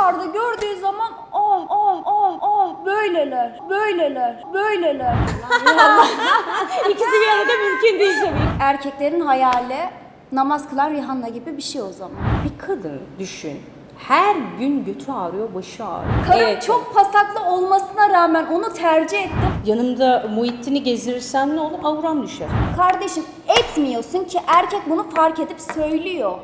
dışarıda gördüğü zaman ah ah ah ah böyleler, böyleler, böyleler. İkisi bir arada mümkün değil tabii. Erkeklerin hayali namaz kılan Rihanna gibi bir şey o zaman. Bir kadın düşün. Her gün götü ağrıyor, başı ağrıyor. Karım Evet. çok pasaklı olmasına rağmen onu tercih ettim. Yanımda Muhittin'i gezdirirsen ne olur? Avram düşer. Kardeşim etmiyorsun ki erkek bunu fark edip söylüyor.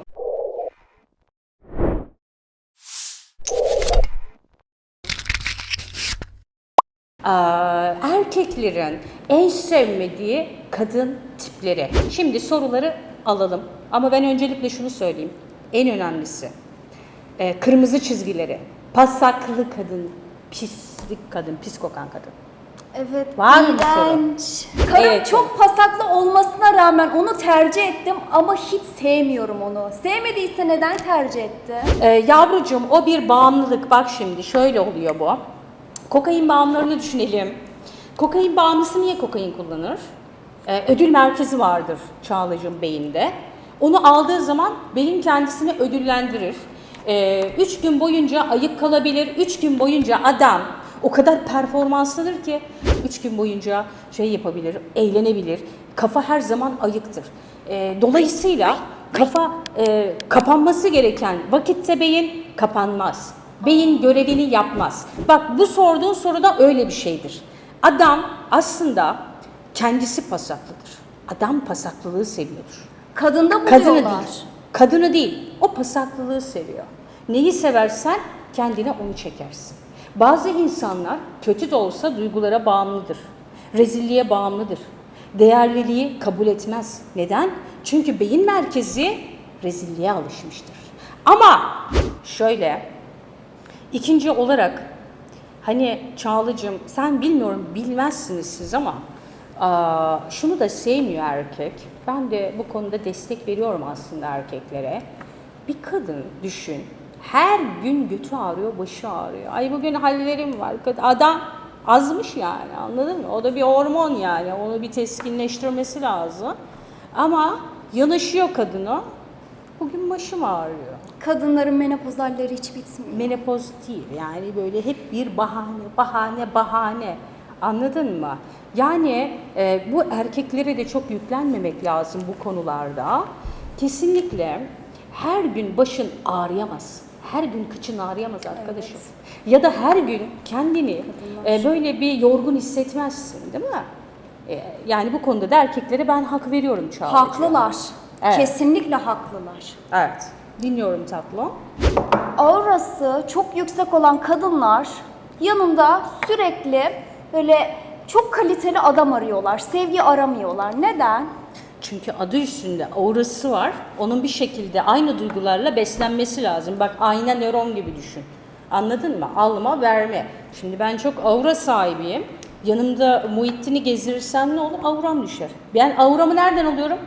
Aa, erkeklerin en sevmediği kadın tipleri. Şimdi soruları alalım. Ama ben öncelikle şunu söyleyeyim. En önemlisi. e, kırmızı çizgileri. Pasaklı kadın, pislik kadın, pis kokan kadın. Evet, Var mı bir. Karım Evet. çok pasaklı olmasına rağmen onu tercih ettim ama hiç sevmiyorum onu. Sevmediyse neden tercih etti? Ee, yavrucuğum o bir bağımlılık. Bak şimdi şöyle oluyor bu. Kokain bağımlılarını düşünelim. Kokain bağımlısı niye kokain kullanır? Ee, ödül merkezi vardır Çağla'cığım beyinde. Onu aldığı zaman beyin kendisini ödüllendirir. Ee, üç gün boyunca ayık kalabilir. Üç gün boyunca adam o kadar performanslıdır ki üç gün boyunca şey yapabilir, eğlenebilir. Kafa her zaman ayıktır. Ee, dolayısıyla kafa e, kapanması gereken vakitte beyin kapanmaz. Beyin görevini yapmaz. Bak bu sorduğun soru da öyle bir şeydir. Adam aslında kendisi pasaklıdır. Adam pasaklılığı seviyordur. Kadında Kadını buluyorlar. değil. Kadını değil. O pasaklılığı seviyor. Neyi seversen kendine onu çekersin. Bazı insanlar kötü de olsa duygulara bağımlıdır. Rezilliğe bağımlıdır. Değerliliği kabul etmez. Neden? Çünkü beyin merkezi rezilliğe alışmıştır. Ama şöyle İkinci olarak hani Çağlıcığım sen bilmiyorum bilmezsiniz siz ama şunu da sevmiyor erkek. Ben de bu konuda destek veriyorum aslında erkeklere. Bir kadın düşün her gün götü ağrıyor, başı ağrıyor. Ay bugün hallerim var. Adam azmış yani anladın mı? O da bir hormon yani. Onu bir teskinleştirmesi lazım. Ama yanaşıyor kadına. Bugün başım ağrıyor. Kadınların menopoz halleri hiç bitmiyor. Menopoz değil yani böyle hep bir bahane, bahane, bahane. Anladın mı? Yani e, bu erkeklere de çok yüklenmemek lazım bu konularda. Kesinlikle her gün başın ağrıyamaz. Her gün kıçın ağrıyamaz arkadaşım. Ya da her gün kendini e, böyle bir yorgun hissetmezsin değil mi? E, yani bu konuda da erkeklere ben hak veriyorum Çağla'cığım. Haklılar. Evet. Kesinlikle haklılar. Evet. Dinliyorum tatlım. Aurası çok yüksek olan kadınlar yanında sürekli böyle çok kaliteli adam arıyorlar. Sevgi aramıyorlar. Neden? Çünkü adı üstünde aurası var. Onun bir şekilde aynı duygularla beslenmesi lazım. Bak ayna nöron gibi düşün. Anladın mı? Alma, verme. Şimdi ben çok aura sahibiyim. Yanımda Muhittin'i gezdirirsem ne olur? Auram düşer. Ben auramı nereden alıyorum?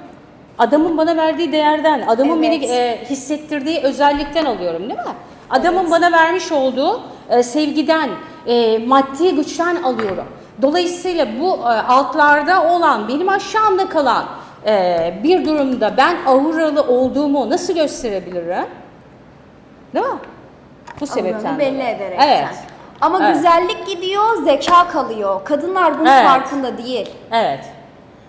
Adamın bana verdiği değerden, adamın Evet. beni e, hissettirdiği özellikten alıyorum değil mi? Adamın bana vermiş olduğu e, sevgiden, e, maddi güçten alıyorum. Dolayısıyla bu e, altlarda olan, benim aşağımda kalan e, bir durumda ben auralı olduğumu nasıl gösterebilirim? Değil mi? Bu sebepten. Aura'nı belli ederek. Evet. Ama Evet. güzellik gidiyor, zeka kalıyor. Kadınlar bunun Evet. farkında değil. Evet.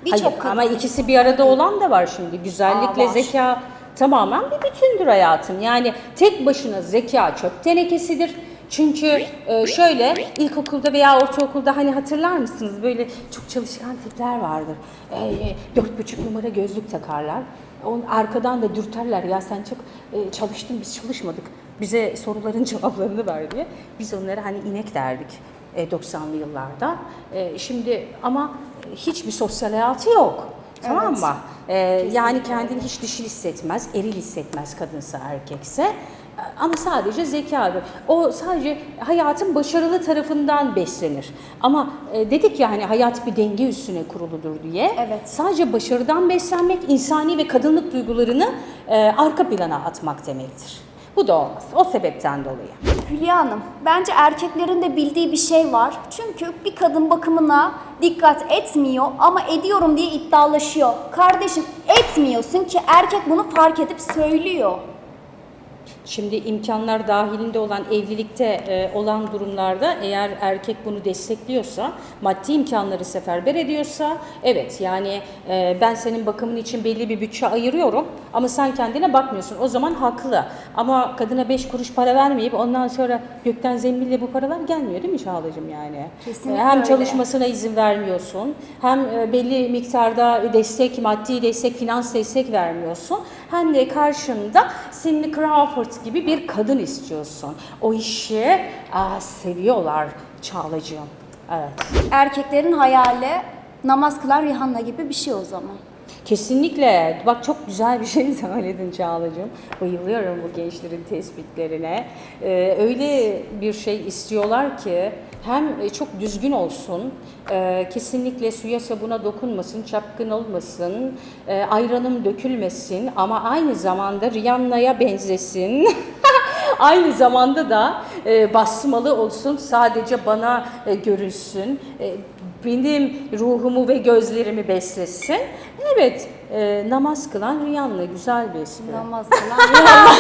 Birçok kadın. ama ikisi bir arada olan da var şimdi. Güzellikle Aa, var. zeka tamamen bir bütündür hayatım. Yani tek başına zeka çöp tenekesidir. Çünkü e, şöyle ilkokulda veya ortaokulda hani hatırlar mısınız böyle çok çalışkan tipler vardır. E, e, dört buçuk numara gözlük takarlar. Onun arkadan da dürterler ya sen çok e, çalıştın biz çalışmadık. Bize soruların cevaplarını ver diye. Biz onlara hani inek derdik e, 90'lı yıllarda. E, şimdi ama hiçbir sosyal hayatı yok. Tamam Evet. mı? E, yani kendini hiç dişil hissetmez, eril hissetmez kadınsa erkekse. Ama sadece zekadır. O sadece hayatın başarılı tarafından beslenir. Ama e, dedik ya hani hayat bir denge üstüne kuruludur diye. Evet. Sadece başarıdan beslenmek insani ve kadınlık duygularını e, arka plana atmak demektir. Bu da olmaz. O sebepten dolayı. Hülya Hanım, bence erkeklerin de bildiği bir şey var. Çünkü bir kadın bakımına dikkat etmiyor ama ediyorum diye iddialaşıyor. Kardeşim etmiyorsun ki erkek bunu fark edip söylüyor. Şimdi imkanlar dahilinde olan evlilikte e, olan durumlarda eğer erkek bunu destekliyorsa, maddi imkanları seferber ediyorsa evet yani e, ben senin bakımın için belli bir bütçe ayırıyorum ama sen kendine bakmıyorsun. O zaman haklı. Ama kadına beş kuruş para vermeyip ondan sonra gökten zembille bu paralar gelmiyor değil mi Çağla'cığım yani? Kesinlikle E, hem öyle. çalışmasına izin vermiyorsun, hem e, belli miktarda destek, maddi destek, finans destek vermiyorsun. Hem de karşında Cindy Crawford gibi bir kadın istiyorsun. O işi aa, seviyorlar Çağla'cığım. Evet. Erkeklerin hayali namaz kılan Rihanna gibi bir şey o zaman. Kesinlikle. Bak çok güzel bir şey söyledin Çağla'cığım. Bayılıyorum bu gençlerin tespitlerine. Ee, öyle bir şey istiyorlar ki hem çok düzgün olsun, e, kesinlikle suya sabuna dokunmasın, çapkın olmasın, e, ayranım dökülmesin ama aynı zamanda Rihanna'ya benzesin. Aynı zamanda da e, basmalı olsun, sadece bana e, görünsün, e, benim ruhumu ve gözlerimi beslesin. Evet, e, namaz kılan Rihanna güzel bir ismi. Namaz kılan Rihanna.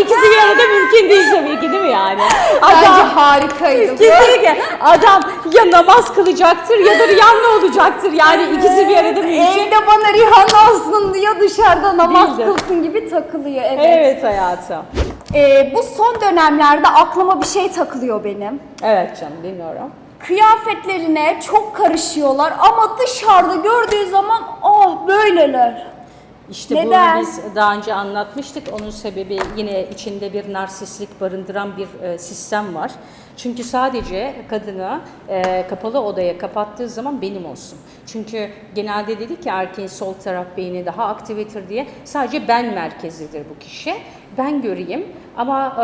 İkisi bir arada mümkün değil tabii ki değil mi yani? Bence harikaydı bu. kesinlikle adam ya namaz kılacaktır ya da Rihanna olacaktır. Yani ikisi bir arada mümkün. Evde bana Rihanna olsun diyor dışarıda namaz Değil de. kılsın gibi takılıyor. Evet. Evet hayatım. Ee, bu son dönemlerde aklıma bir şey takılıyor benim. Evet canım dinliyorum. Kıyafetlerine çok karışıyorlar ama dışarıda gördüğü zaman ah böyleler. İşte Neden? bunu biz daha önce anlatmıştık. Onun sebebi yine içinde bir narsistlik barındıran bir e, sistem var. Çünkü sadece kadını e, kapalı odaya kapattığı zaman benim olsun. Çünkü genelde dedik ki erkeğin sol taraf beyni daha aktivedir diye sadece ben merkezidir bu kişi. Ben göreyim ama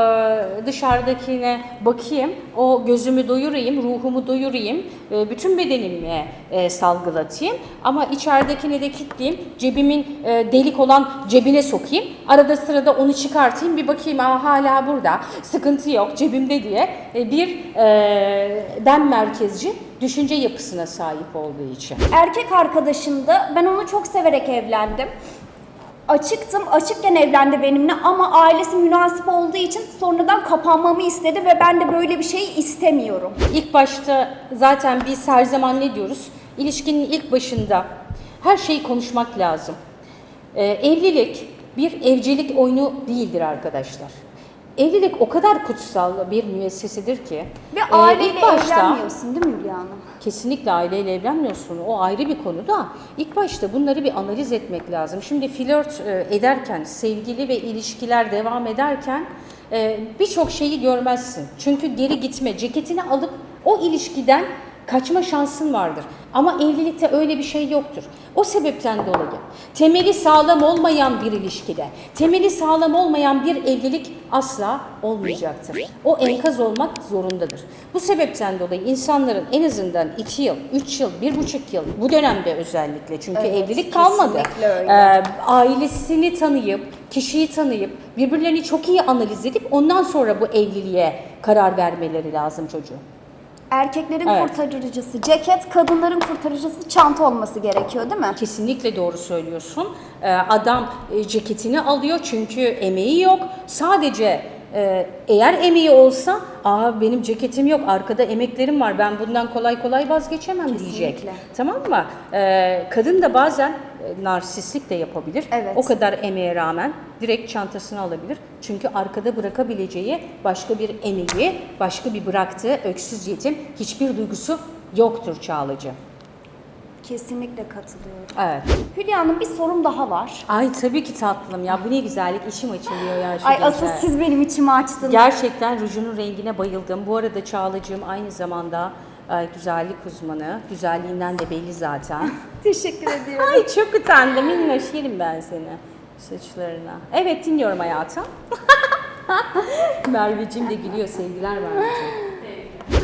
e, dışarıdakine bakayım, o gözümü doyurayım, ruhumu doyurayım, e, bütün bedenimi e, salgılatayım. Ama içeridekini de kilitleyeyim, cebimin e, delik olan cebine sokayım. Arada sırada onu çıkartayım, bir bakayım Aa, hala burada, sıkıntı yok cebimde diye e, bir e, ben merkezci düşünce yapısına sahip olduğu için. Erkek arkadaşım da ben onu çok severek evlendim. Açıktım, açıkken evlendi benimle ama ailesi münasip olduğu için sonradan kapanmamı istedi ve ben de böyle bir şey istemiyorum. İlk başta zaten biz her zaman ne diyoruz? İlişkinin ilk başında her şeyi konuşmak lazım. Ee, evlilik bir evcilik oyunu değildir arkadaşlar. Evlilik o kadar kutsal bir müessesedir ki. Ve e, aileyle başta- evlenmiyorsun değil mi Hülya Hanım? Kesinlikle aileyle evlenmiyorsun. O ayrı bir konu da ilk başta bunları bir analiz etmek lazım. Şimdi flört e, ederken, sevgili ve ilişkiler devam ederken e, birçok şeyi görmezsin. Çünkü geri gitme, ceketini alıp o ilişkiden kaçma şansın vardır. Ama evlilikte öyle bir şey yoktur. O sebepten dolayı temeli sağlam olmayan bir ilişkide, temeli sağlam olmayan bir evlilik asla olmayacaktır. O enkaz olmak zorundadır. Bu sebepten dolayı insanların en azından 2 yıl, 3 yıl, 1,5 yıl bu dönemde özellikle çünkü Evet, evlilik kalmadı. Ee, ailesini tanıyıp, kişiyi tanıyıp, birbirlerini çok iyi analiz edip ondan sonra bu evliliğe karar vermeleri lazım çocuğun. Erkeklerin Evet. kurtarıcısı ceket, kadınların kurtarıcısı çanta olması gerekiyor değil mi? Kesinlikle doğru söylüyorsun. Ee, adam e, ceketini alıyor çünkü emeği yok. Sadece eğer emeği olsa, aa benim ceketim yok, arkada emeklerim var, ben bundan kolay kolay vazgeçemem diyecek. Kesinlikle. Tamam mı? Ee, kadın da bazen e, narsistlik de yapabilir. Evet. O kadar emeğe rağmen direkt çantasını alabilir. Çünkü arkada bırakabileceği başka bir emeği, başka bir bıraktığı öksüz yetim hiçbir duygusu yoktur Çağlacı. Kesinlikle katılıyorum. Evet. Hülya Hanım bir sorum daha var. Ay tabii ki tatlım ya bu ne güzellik içim açılıyor ya şu Ay gençler. asıl siz benim içimi açtınız. Gerçekten rujunun rengine bayıldım. Bu arada Çağlacığım aynı zamanda e, güzellik uzmanı. Güzelliğinden de belli zaten. Teşekkür ediyorum. Ay çok utandım minnoş yerim ben seni saçlarına. Evet dinliyorum hayatım. Merveciğim de gülüyor sevgiler Merveciğim.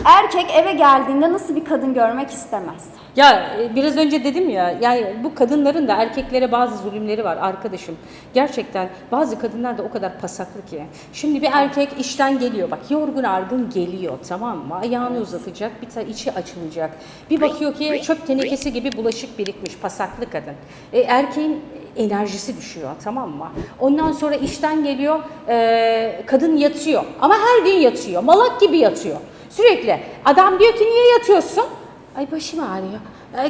Erkek eve geldiğinde nasıl bir kadın görmek istemez? Ya e, biraz önce dedim ya yani bu kadınların da erkeklere bazı zulümleri var arkadaşım. Gerçekten bazı kadınlar da o kadar pasaklı ki. Şimdi bir erkek işten geliyor bak yorgun argın geliyor tamam mı? Ayağını uzatacak bir ta içi açılacak. Bir bakıyor ki çöp tenekesi gibi bulaşık birikmiş pasaklı kadın. E, erkeğin enerjisi düşüyor tamam mı? Ondan sonra işten geliyor, e, kadın yatıyor ama her gün yatıyor, malak gibi yatıyor. Sürekli adam diyor ki niye yatıyorsun? Ay başım ağrıyor.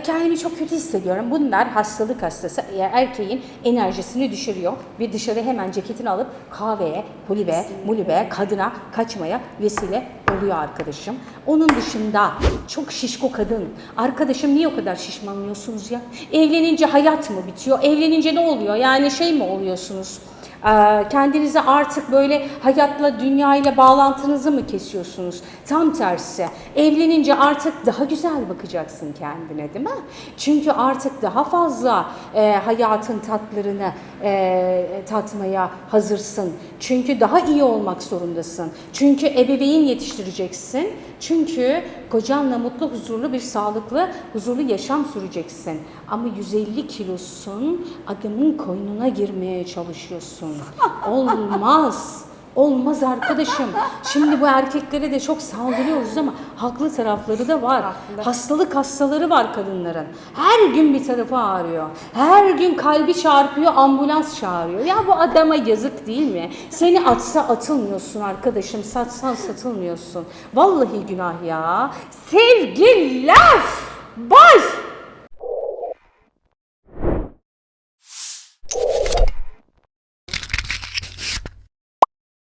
Kendimi çok kötü hissediyorum. Bunlar hastalık hastası. Erkeğin enerjisini düşürüyor. Bir dışarı hemen ceketini alıp kahveye, kulübe, mulübe, kadına kaçmaya vesile oluyor arkadaşım. Onun dışında çok şişko kadın. Arkadaşım niye o kadar şişmanlıyorsunuz ya? Evlenince hayat mı bitiyor? Evlenince ne oluyor? Yani şey mi oluyorsunuz? Ee, Kendinize artık böyle hayatla, dünyayla bağlantınızı mı kesiyorsunuz? Tam tersi. Evlenince artık daha güzel bakacaksın kendine değil mi? Çünkü artık daha fazla e, hayatın tatlarını e, tatmaya hazırsın. Çünkü daha iyi olmak zorundasın. Çünkü ebeveyn yetiştireceksin. Çünkü kocanla mutlu, huzurlu bir sağlıklı, huzurlu yaşam süreceksin. Ama 150 kilosun, adamın koynuna girmeye çalışıyorsun. Olmaz. Olmaz arkadaşım. Şimdi bu erkeklere de çok saldırıyoruz ama haklı tarafları da var. Hastalık hastaları var kadınların. Her gün bir tarafı ağrıyor. Her gün kalbi çarpıyor, ambulans çağırıyor. Ya bu adama yazık değil mi? Seni atsa atılmıyorsun arkadaşım, satsan satılmıyorsun. Vallahi günah ya. Sevgililer! Baş!